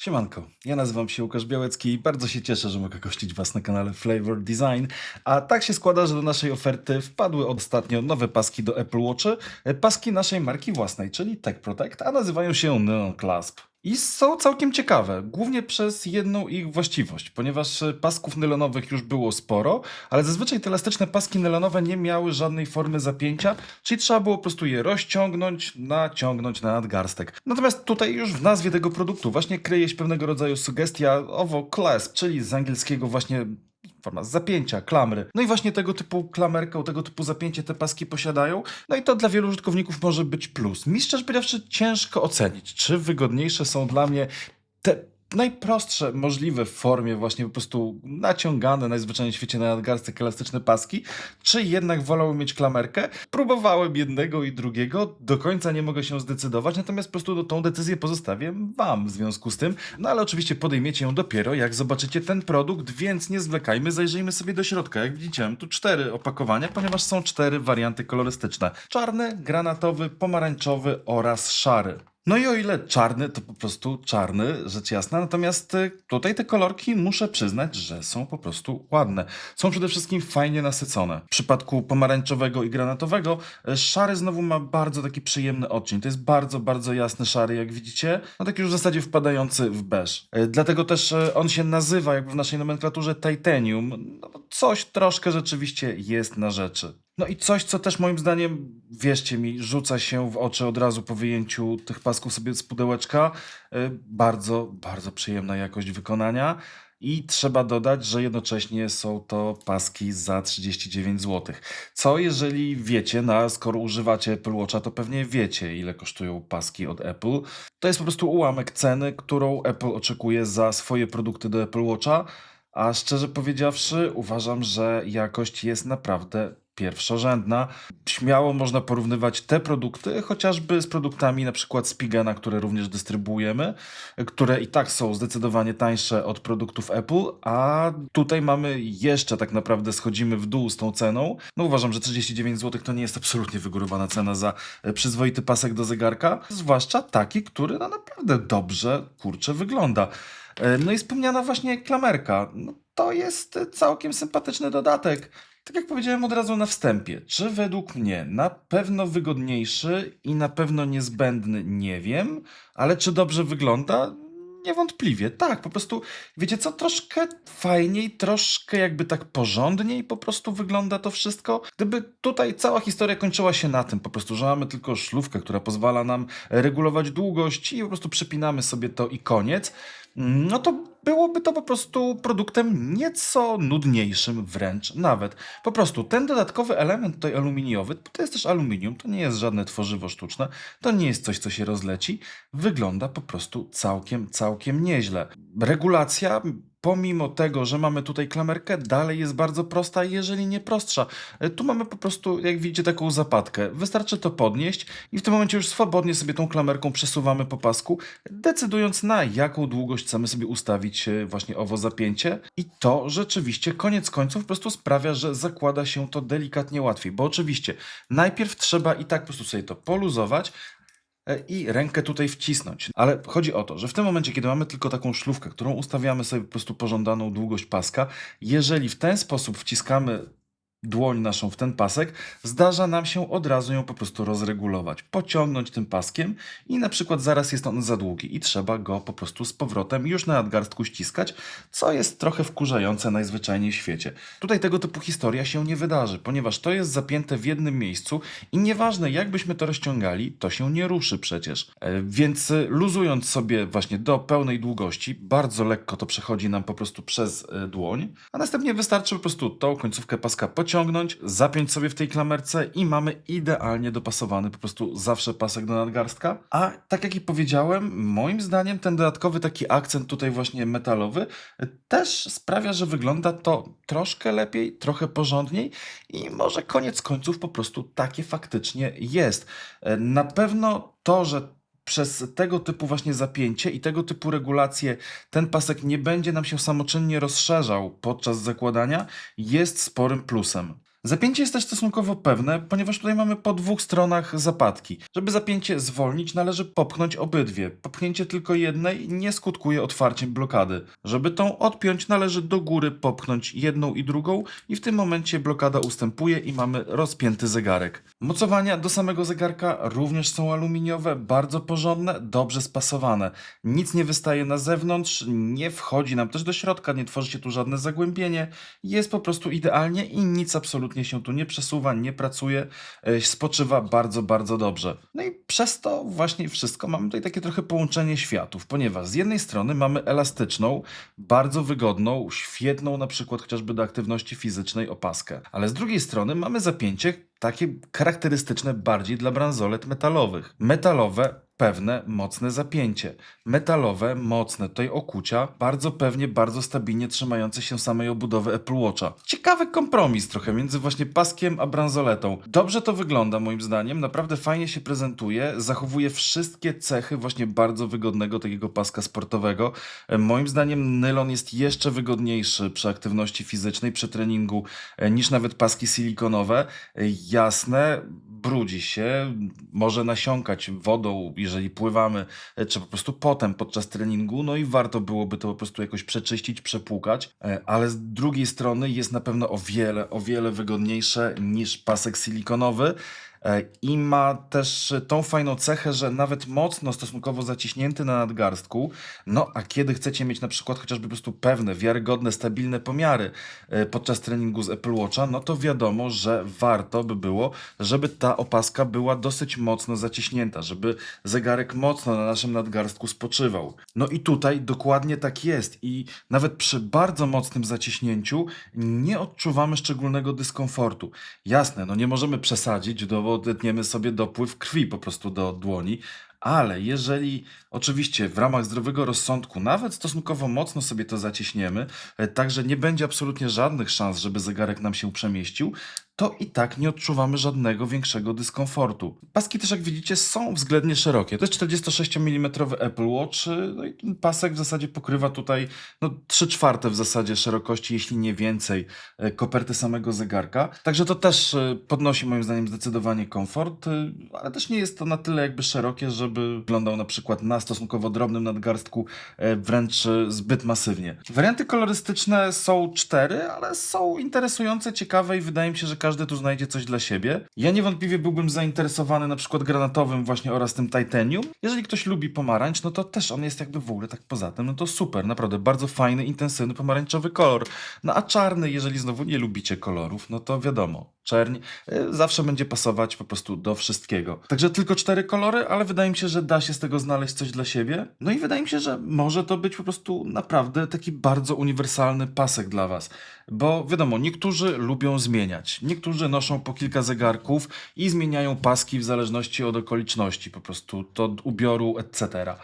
Siemanko, ja nazywam się Łukasz Białecki i bardzo się cieszę, że mogę gościć Was na kanale Flavor Design. A tak się składa, że do naszej oferty wpadły ostatnio nowe paski do Apple Watchy, e, paski naszej marki własnej, czyli Tech Protect, a nazywają się Neon Clasp. I są całkiem ciekawe, głównie przez jedną ich właściwość, ponieważ e, pasków nylonowych już było sporo, ale zazwyczaj te elastyczne paski nylonowe nie miały żadnej formy zapięcia, czyli trzeba było po prostu je rozciągnąć, naciągnąć na nadgarstek. Natomiast tutaj już w nazwie tego produktu właśnie kryje się pewnego rodzaju sugestia owo clasp, czyli z angielskiego właśnie forma zapięcia, klamry. No i właśnie tego typu klamerkę, tego typu zapięcie te paski posiadają. No i to dla wielu użytkowników może być plus. Mi szczerze powiedziawszy ciężko ocenić, czy wygodniejsze są dla mnie te najprostsze możliwe w formie właśnie po prostu naciągane najzwyczajniej w świecie na nadgarstek elastyczne paski, czy jednak wolałbym mieć klamerkę. Próbowałem jednego i drugiego, do końca nie mogę się zdecydować, natomiast po prostu tą decyzję pozostawię wam w związku z tym, no ale oczywiście podejmiecie ją dopiero jak zobaczycie ten produkt, więc nie zwlekajmy, zajrzyjmy sobie do środka. Jak widzicie, mam tu cztery opakowania, ponieważ są cztery warianty kolorystyczne. Czarny, granatowy, pomarańczowy oraz szary. No i o ile czarny, to po prostu czarny, rzecz jasna. Natomiast y, tutaj te kolorki muszę przyznać, że są po prostu ładne. Są przede wszystkim fajnie nasycone. W przypadku pomarańczowego i granatowego y, szary znowu ma bardzo taki przyjemny odcień. To jest bardzo, bardzo jasny szary, jak widzicie. No taki już w zasadzie wpadający w beż. Y, Dlatego też on się nazywa jakby w naszej nomenklaturze titanium. No, coś troszkę rzeczywiście jest na rzeczy. No i coś, co też moim zdaniem, wierzcie mi, rzuca się w oczy od razu po wyjęciu tych pasków sobie z pudełeczka. Y, Bardzo, bardzo przyjemna jakość wykonania. I trzeba dodać, że jednocześnie są to paski za 39 zł. Co jeżeli wiecie, no a skoro używacie Apple Watcha, to pewnie wiecie, ile kosztują paski od Apple. To jest po prostu ułamek ceny, którą Apple oczekuje za swoje produkty do Apple Watcha. A szczerze powiedziawszy, uważam, że jakość jest naprawdę pierwszorzędna. Śmiało można porównywać te produkty chociażby z produktami na przykład Spigana, które również dystrybuujemy, które i tak są zdecydowanie tańsze od produktów Apple, a tutaj mamy jeszcze tak naprawdę schodzimy w dół z tą ceną. No uważam, że 39 zł to nie jest absolutnie wygórowana cena za e, przyzwoity pasek do zegarka, zwłaszcza taki, który no naprawdę dobrze, kurczę, wygląda. E, No i wspomniana właśnie klamerka. No, to jest e, całkiem sympatyczny dodatek. Tak jak powiedziałem od razu na wstępie, czy według mnie na pewno wygodniejszy i na pewno niezbędny, nie wiem, ale czy dobrze wygląda? Niewątpliwie, tak, po prostu, wiecie co, troszkę fajniej, troszkę jakby tak porządniej po prostu wygląda to wszystko. Gdyby tutaj cała historia kończyła się na tym, po prostu, że mamy tylko szlufkę, która pozwala nam regulować długość i po prostu przypinamy sobie to i koniec, no to byłoby to po prostu produktem nieco nudniejszym wręcz nawet. Po prostu ten dodatkowy element tutaj aluminiowy, to jest też aluminium, to nie jest żadne tworzywo sztuczne, to nie jest coś, co się rozleci, wygląda po prostu całkiem, całkiem nieźle. Regulacja, pomimo tego, że mamy tutaj klamerkę, dalej jest bardzo prosta, jeżeli nie prostsza. E, Tu mamy po prostu, jak widzicie, taką zapadkę. Wystarczy to podnieść i w tym momencie już swobodnie sobie tą klamerką przesuwamy po pasku, decydując na jaką długość chcemy sobie ustawić e, właśnie owo zapięcie. I to rzeczywiście koniec końców po prostu sprawia, że zakłada się to delikatnie łatwiej, bo oczywiście najpierw trzeba i tak po prostu sobie to poluzować, i rękę tutaj wcisnąć. Ale chodzi o to, że w tym momencie, kiedy mamy tylko taką szlufkę, którą ustawiamy sobie po prostu pożądaną długość paska, jeżeli w ten sposób wciskamy dłoń naszą w ten pasek, zdarza nam się od razu ją po prostu rozregulować, pociągnąć tym paskiem i na przykład zaraz jest on za długi i trzeba go po prostu z powrotem już na nadgarstku ściskać, co jest trochę wkurzające najzwyczajniej w świecie. Tutaj tego typu historia się nie wydarzy, ponieważ to jest zapięte w jednym miejscu i nieważne jak byśmy to rozciągali, to się nie ruszy przecież. E, Więc e, luzując sobie właśnie do pełnej długości, bardzo lekko to przechodzi nam po prostu przez e, dłoń, a następnie wystarczy po prostu tą końcówkę paska pociągnąć, zapiąć sobie w tej klamerce i mamy idealnie dopasowany po prostu zawsze pasek do nadgarstka. A tak jak i powiedziałem, moim zdaniem ten dodatkowy taki akcent tutaj właśnie metalowy też sprawia, że wygląda to troszkę lepiej, trochę porządniej i może koniec końców po prostu takie faktycznie jest. E, Na pewno to, że przez tego typu właśnie zapięcie i tego typu regulacje ten pasek nie będzie nam się samoczynnie rozszerzał podczas zakładania, jest sporym plusem. Zapięcie jest też stosunkowo pewne, ponieważ tutaj mamy po dwóch stronach zapadki. Żeby zapięcie zwolnić, należy popchnąć obydwie. Popchnięcie tylko jednej nie skutkuje otwarciem blokady. Żeby tą odpiąć, należy do góry popchnąć jedną i drugą i w tym momencie blokada ustępuje i mamy rozpięty zegarek. Mocowania do samego zegarka również są aluminiowe, bardzo porządne, dobrze spasowane. Nic nie wystaje na zewnątrz, nie wchodzi nam też do środka, nie tworzy się tu żadne zagłębienie. Jest po prostu idealnie i nic absolutnie się tu nie przesuwa, nie pracuje, e, spoczywa bardzo, bardzo dobrze. No i przez to właśnie wszystko mamy tutaj takie trochę połączenie światów, ponieważ z jednej strony mamy elastyczną, bardzo wygodną, świetną na przykład chociażby do aktywności fizycznej opaskę, ale z drugiej strony mamy zapięcie takie charakterystyczne bardziej dla bransolet metalowych. Metalowe, pewne, mocne zapięcie. Metalowe, mocne tutaj okucia, bardzo pewnie, bardzo stabilnie trzymające się samej obudowy Apple Watcha. Ciekawy kompromis trochę między właśnie paskiem a bransoletą. Dobrze to wygląda moim zdaniem, naprawdę fajnie się prezentuje, zachowuje wszystkie cechy właśnie bardzo wygodnego takiego paska sportowego. E, Moim zdaniem nylon jest jeszcze wygodniejszy przy aktywności fizycznej, przy treningu e, niż nawet paski silikonowe. E, Jasne, brudzi się, może nasiąkać wodą, jeżeli pływamy, czy po prostu potem podczas treningu, no i warto byłoby to po prostu jakoś przeczyścić, przepłukać, e, ale z drugiej strony jest na pewno o wiele, o wiele wygodniejsze niż pasek silikonowy. E, I ma też tą fajną cechę, że nawet mocno stosunkowo zaciśnięty na nadgarstku, no a kiedy chcecie mieć na przykład chociażby po prostu pewne, wiarygodne, stabilne pomiary e, podczas treningu z Apple Watcha, no to wiadomo, że warto by było, żeby ta opaska była dosyć mocno zaciśnięta, żeby zegarek mocno na naszym nadgarstku spoczywał. No i tutaj dokładnie tak jest i nawet przy bardzo mocnym zaciśnięciu nie odczuwamy szczególnego dyskomfortu. Jasne, no nie możemy przesadzić, do, odetniemy sobie dopływ krwi po prostu do dłoni, ale jeżeli oczywiście w ramach zdrowego rozsądku nawet stosunkowo mocno sobie to zaciśniemy, e, tak że nie będzie absolutnie żadnych szans, żeby zegarek nam się przemieścił, to i tak nie odczuwamy żadnego większego dyskomfortu. Paski też, jak widzicie, są względnie szerokie. To jest 46 mm Apple Watch, y, no i ten pasek w zasadzie pokrywa tutaj no, 3 czwarte w zasadzie szerokości, jeśli nie więcej, e, koperty samego zegarka. Także to też e, podnosi moim zdaniem zdecydowanie komfort, y, ale też nie jest to na tyle jakby szerokie, żeby wyglądał na przykład na stosunkowo drobnym nadgarstku e, wręcz zbyt masywnie. Warianty kolorystyczne są cztery, ale są interesujące, ciekawe i wydaje mi się, że każdy tu znajdzie coś dla siebie. Ja niewątpliwie byłbym zainteresowany na przykład granatowym właśnie oraz tym titanium. Jeżeli ktoś lubi pomarańcz, no to też on jest jakby w ogóle tak poza tym, no to super, naprawdę bardzo fajny, intensywny pomarańczowy kolor. No a czarny, jeżeli znowu nie lubicie kolorów, no to wiadomo, czerń y, zawsze będzie pasować po prostu do wszystkiego. Także tylko cztery kolory, ale wydaje mi się, że da się z tego znaleźć coś dla siebie. No i wydaje mi się, że może to być po prostu naprawdę taki bardzo uniwersalny pasek dla Was. Bo wiadomo, niektórzy lubią zmieniać. Niektórzy noszą po kilka zegarków i zmieniają paski w zależności od okoliczności, po prostu od ubioru, etc.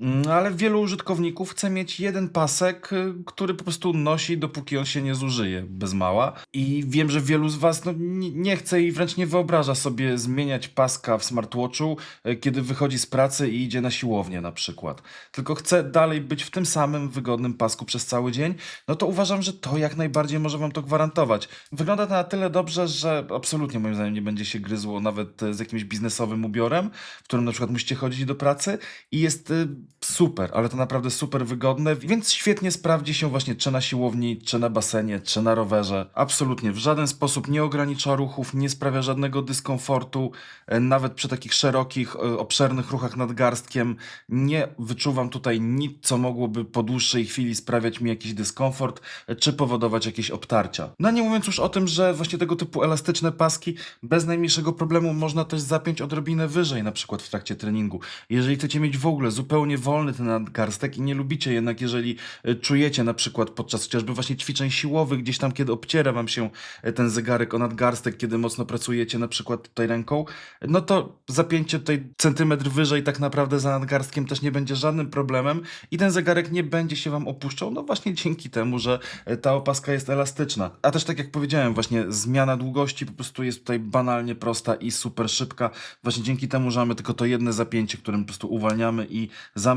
Mm, Ale wielu użytkowników chce mieć jeden pasek, y, który po prostu nosi, dopóki on się nie zużyje, bez mała. I wiem, że wielu z Was no, nie- chce i wręcz nie wyobraża sobie zmieniać paska w smartwatchu, y, kiedy wychodzi z pracy i idzie na siłownię na przykład. Tylko chce dalej być w tym samym wygodnym pasku przez cały dzień. No to uważam, że to jak najbardziej może Wam to gwarantować. Wygląda to na tyle dobrze, że absolutnie moim zdaniem nie będzie się gryzło nawet y, z jakimś biznesowym ubiorem, w którym na przykład musicie chodzić do pracy i jest super, ale to naprawdę super wygodne, więc świetnie sprawdzi się właśnie czy na siłowni, czy na basenie, czy na rowerze. Absolutnie w żaden sposób nie ogranicza ruchów, nie sprawia żadnego dyskomfortu, e, nawet przy takich szerokich, e, obszernych ruchach nadgarstkiem nie wyczuwam tutaj nic, co mogłoby po dłuższej chwili sprawiać mi jakiś dyskomfort, e, czy powodować jakieś obtarcia. No nie mówiąc już o tym, że właśnie tego typu elastyczne paski bez najmniejszego problemu można też zapiąć odrobinę wyżej, na przykład w trakcie treningu. Jeżeli chcecie mieć w ogóle zupełnie wolny ten nadgarstek i nie lubicie jednak, jeżeli e, czujecie na przykład podczas chociażby właśnie ćwiczeń siłowych, gdzieś tam, kiedy obciera wam się e, ten zegarek o nadgarstek, kiedy mocno pracujecie na przykład tutaj ręką, no to zapięcie tutaj centymetr wyżej tak naprawdę za nadgarstkiem też nie będzie żadnym problemem i ten zegarek nie będzie się wam opuszczał, no właśnie dzięki temu, że e, ta opaska jest elastyczna. A też tak jak powiedziałem, właśnie zmiana długości po prostu jest tutaj banalnie prosta i super szybka, właśnie dzięki temu, że mamy tylko to jedne zapięcie, którym po prostu uwalniamy i zamykamy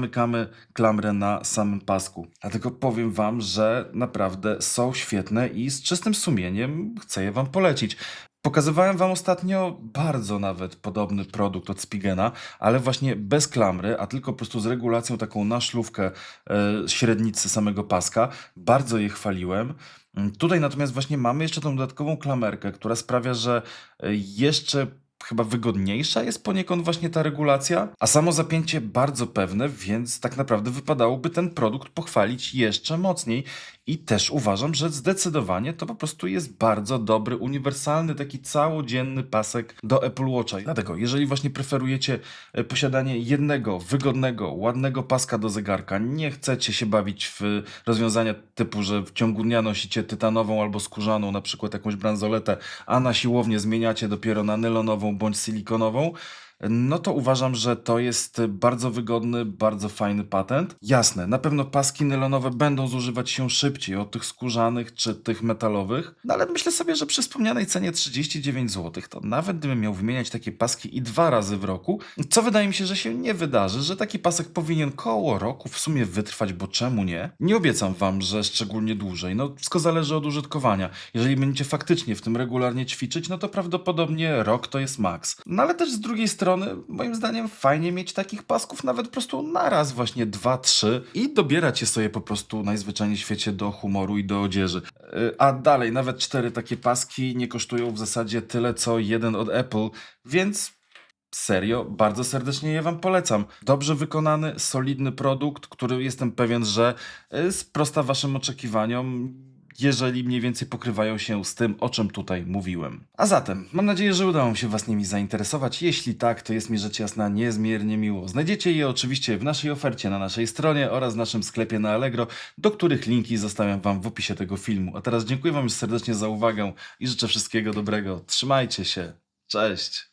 klamrę na samym pasku. Dlatego powiem Wam, że naprawdę są świetne i z czystym sumieniem chcę je Wam polecić. Pokazywałem Wam ostatnio bardzo nawet podobny produkt od Spigena, ale właśnie bez klamry, a tylko po prostu z regulacją taką na szlówkę e, średnicy samego paska. Bardzo je chwaliłem. Mm, Tutaj natomiast właśnie mamy jeszcze tą dodatkową klamerkę, która sprawia, że e, jeszcze chyba wygodniejsza jest poniekąd właśnie ta regulacja, a samo zapięcie bardzo pewne, więc tak naprawdę wypadałoby ten produkt pochwalić jeszcze mocniej i też uważam, że zdecydowanie to po prostu jest bardzo dobry, uniwersalny, taki całodzienny pasek do Apple Watcha. Dlatego, jeżeli właśnie preferujecie e, posiadanie jednego, wygodnego, ładnego paska do zegarka, nie chcecie się bawić w rozwiązania typu, że w ciągu dnia nosicie tytanową albo skórzaną, na przykład jakąś bransoletę, a na siłownię zmieniacie dopiero na nylonową bądź silikonową, no to uważam, że to jest bardzo wygodny, bardzo fajny patent. Jasne, na pewno paski nylonowe będą zużywać się szybciej od tych skórzanych czy tych metalowych, no ale myślę sobie, że przy wspomnianej cenie 39 zł, to nawet gdybym miał wymieniać takie paski i dwa razy w roku, co wydaje mi się, że się nie wydarzy, że taki pasek powinien koło roku w sumie wytrwać, bo czemu nie? Nie obiecam wam, że szczególnie dłużej, no wszystko zależy od użytkowania. Jeżeli będziecie faktycznie w tym regularnie ćwiczyć, no to prawdopodobnie rok to jest maks. No ale też z drugiej strony, moim zdaniem, fajnie mieć takich pasków nawet po prostu naraz, właśnie dwa, trzy i dobierać je sobie po prostu najzwyczajniej w świecie do humoru i do odzieży. Yy, A dalej, nawet cztery takie paski nie kosztują w zasadzie tyle, co jeden od Apple, więc Serio, bardzo serdecznie je Wam polecam. Dobrze wykonany, solidny produkt, który jestem pewien, że y, sprosta Waszym oczekiwaniom, jeżeli mniej więcej pokrywają się z tym, o czym tutaj mówiłem. A zatem, mam nadzieję, że udało mi się Was nimi zainteresować. Jeśli tak, to jest mi rzecz jasna niezmiernie miło. Znajdziecie je oczywiście w naszej ofercie na naszej stronie oraz w naszym sklepie na Allegro, do których linki zostawiam Wam w opisie tego filmu. A teraz dziękuję Wam już serdecznie za uwagę i życzę wszystkiego dobrego. Trzymajcie się. Cześć!